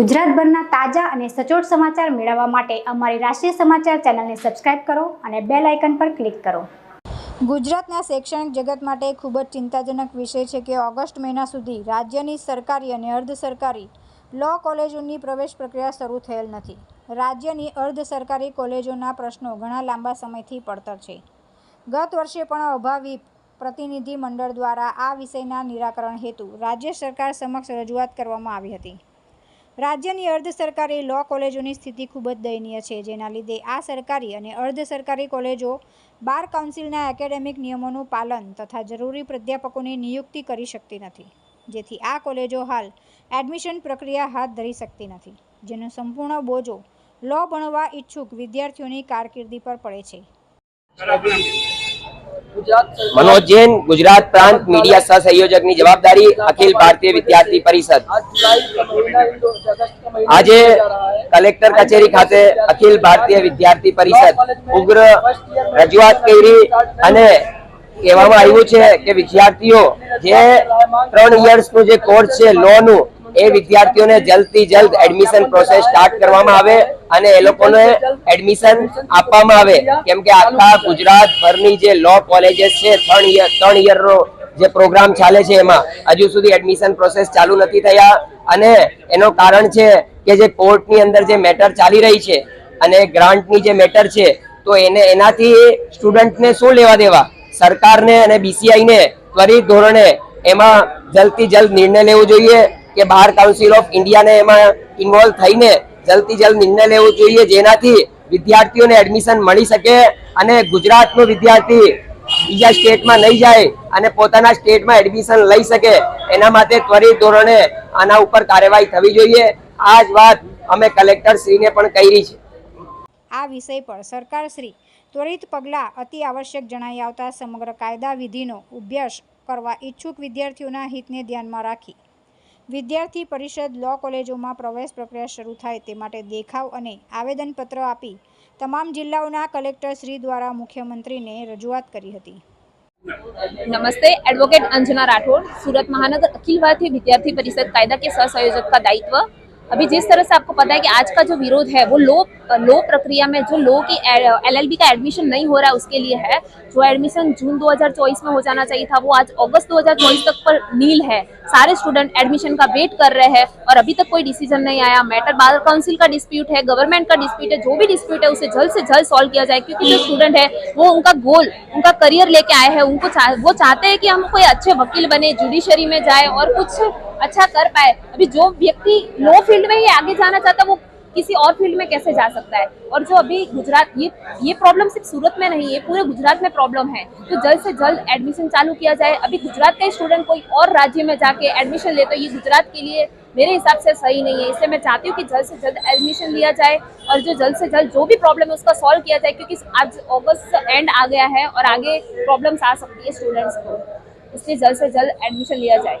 ગુજરાતભરના તાજા અને સચોટ સમાચાર મેળવવા માટે અમારી રાષ્ટ્રીય સમાચાર ચેનલને સબસ્ક્રાઇબ કરો અને બેલ આઇકન પર ક્લિક કરો. ગુજરાતના શૈક્ષણિક જગત માટે ખૂબ જ ચિંતાજનક વિષય છે કે ઓગસ્ટ મહિના સુધી રાજ્યની સરકારી અને અર્ધ સરકારી લો કોલેજોની પ્રવેશ પ્રક્રિયા શરૂ થયેલ નથી. રાજ્યની અર્ધ સરકારી કોલેજોના પ્રશ્નો ઘણા લાંબા સમયથી પડતર છે. ગત વર્ષે પણ અભાવી પ્રતિનિધિ મંડળ દ્વારા આ વિષયના નિરાકરણ હેતુ રાજ્ય સરકાર સમક્ષ રજૂઆત કરવામાં આવી હતી. રાજ્યની અર્ધ સરકારી લો કોલેજોની સ્થિતિ ખૂબ જ દયનીય છે, જેના લીધે આ સરકારી અને અર્ધ સરકારી કોલેજો બાર કાઉન્સિલના એકેડેમિક નિયમોનું પાલન તથા જરૂરી પ્રાધ્યાપકોની નિયુક્તિ કરી શકતી નથી, જેથી આ કોલેજો હાલ એડમિશન પ્રક્રિયા હાથ ધરી શકતી નથી, જેનો સંપૂર્ણ બોજો લો ભણવા ઈચ્છુક વિદ્યાર્થીઓની કારકિર્દી પર પડે છે. મનોજ જૈન ગુજરાત પ્રાંત મીડિયા સહસંયોજકની જવાબદારી અખિલ ભારતીય વિદ્યાર્થી પરિષદ. આજે કલેક્ટર કચેરી ખાતે અખિલ ભારતીય વિદ્યાર્થી પરિષદ ઉગ્ર રજૂઆત કરી અને કહેવામાં આવ્યું છે કે વિદ્યાર્થીઓ જે ત્રણ યર્સનું જે કોર્સ છે લો નું એ વિદ્યાર્થીઓને જલ્દથી જલ્દ એડમિશન પ્રોસેસ સ્ટાર્ટ કરવામાં આવે અને એ લોકોને એડમિશન આપવામાં આવે. કેમ કે આખા ગુજરાત ભરની જે લો કોલેજીસ છે, ત્રણ યર ત્રણ યરનો જે પ્રોગ્રામ ચાલે છે એમાં, હજુ સુધી એડમિશન પ્રોસેસ ચાલુ નથી થયા. અને એનો કારણ છે કે જે કોર્ટની અંદર જે મેટર ચાલી રહી છે અને ગ્રાન્ટની જે મેટર છે, તો એને એનાથી સ્ટુડન્ટને શું લેવા દેવા? સરકારને અને બીસીઆઈને ત્વરિત ધોરણે એમાં જલ્દથી જલ્દ નિર્ણય લેવો જોઈએ કે બહાર કાઉન્સિલ ઓફ ઇન્ડિયાને એમાં ઇન્વોલ્વ થઈને જલ્દી જલ્દ નિર્ણય લેવો જોઈએ, જેનાથી વિદ્યાર્થીઓને એડમિશન મળી શકે અને ગુજરાતનો વિદ્યાર્થી બીજા સ્ટેટમાં નહીં જાય અને પોતાના સ્ટેટમાં એડમિશન લઈ શકે, એના માટે ત્વરિત ધોરણે આના ઉપર કાર્યવાહી થવી જોઈએ. આ જ વાત અમે કલેક્ટર શ્રીને પણ કરી છે. આ વિષય પર સરકારશ્રી ત્વરિત પગલાં અતિ આવશ્યક જણાઈ આવતા સમગ્ર કાયદા વિધિનો અભ્યાસ કરવા ઈચ્છુક વિદ્યાર્થીઓના હિતને ધ્યાનમાં રાખી વિદ્યાર્થી પરિષદ લો કોલેજોમાં પ્રવેશ પ્રક્રિયા શરૂ થાય તે માટે દેખાવ અને આવેદનપત્ર આપી તમામ જિલ્લાઓના કલેક્ટરશ્રી દ્વારા મુખ્યમંત્રીને રજૂઆત કરી હતી. નમસ્તે, એડવોકેટ અંજના રાઠોડ, સુરત મહાનગર અખિલ ભારતીય વિદ્યાર્થી પરિષદ કાયદાકીય સહસંયોજક કા દાયિત્વ अभी जिस तरह से आपको पता है कि आज का जो विरोध है वो लो लो प्रक्रिया में जो लो की एलएलबी का एडमिशन नहीं हो रहा है उसके लिए है जो एडमिशन जून 2024 में हो जाना चाहिए था वो आज अगस्त 2024 तक पर नील है। सारे स्टूडेंट एडमिशन का वेट कर रहे हैं और अभी तक कोई डिसीज़न नहीं आया। मैटर बार काउंसिल का डिस्प्यूट है गवर्नमेंट का डिस्प्यूट है जो भी डिस्प्यूट है उसे जल्द से जल्द सॉल्व किया जाए क्योंकि जो स्टूडेंट है वो उनका गोल उनका करियर लेके आए हैं उनको चाह, वो चाहते हैं कि हम कोई अच्छे वकील बने जुडिशरी में जाए और कुछ अच्छा कर पाए। अभी जो व्यक्ति लो फ़ील्ड में ही आगे जाना चाहता है, वो किसी और फ़ील्ड में कैसे जा सकता है? और जो अभी गुजरात, ये ये प्रॉब्लम सिर्फ़ सूरत में नहीं है, पूरे गुजरात में प्रॉब्लम है। तो जल्द से जल्द एडमिशन चालू किया जाए। अभी गुजरात का स्टूडेंट कोई और राज्य में जाके एडमिशन ले तो ये गुजरात के लिए मेरे हिसाब से सही नहीं है। इसलिए मैं चाहती हूँ कि जल्द से जल्द एडमिशन लिया जाए और जो जल्द से जल्द जो भी प्रॉब्लम है, उसका सॉल्व किया जाए, क्योंकि आज अगस्त एंड आ गया है और आगे प्रॉब्लम्स आ सकती है स्टूडेंट्स को। इसलिए जल्द से जल्द एडमिशन लिया जाए।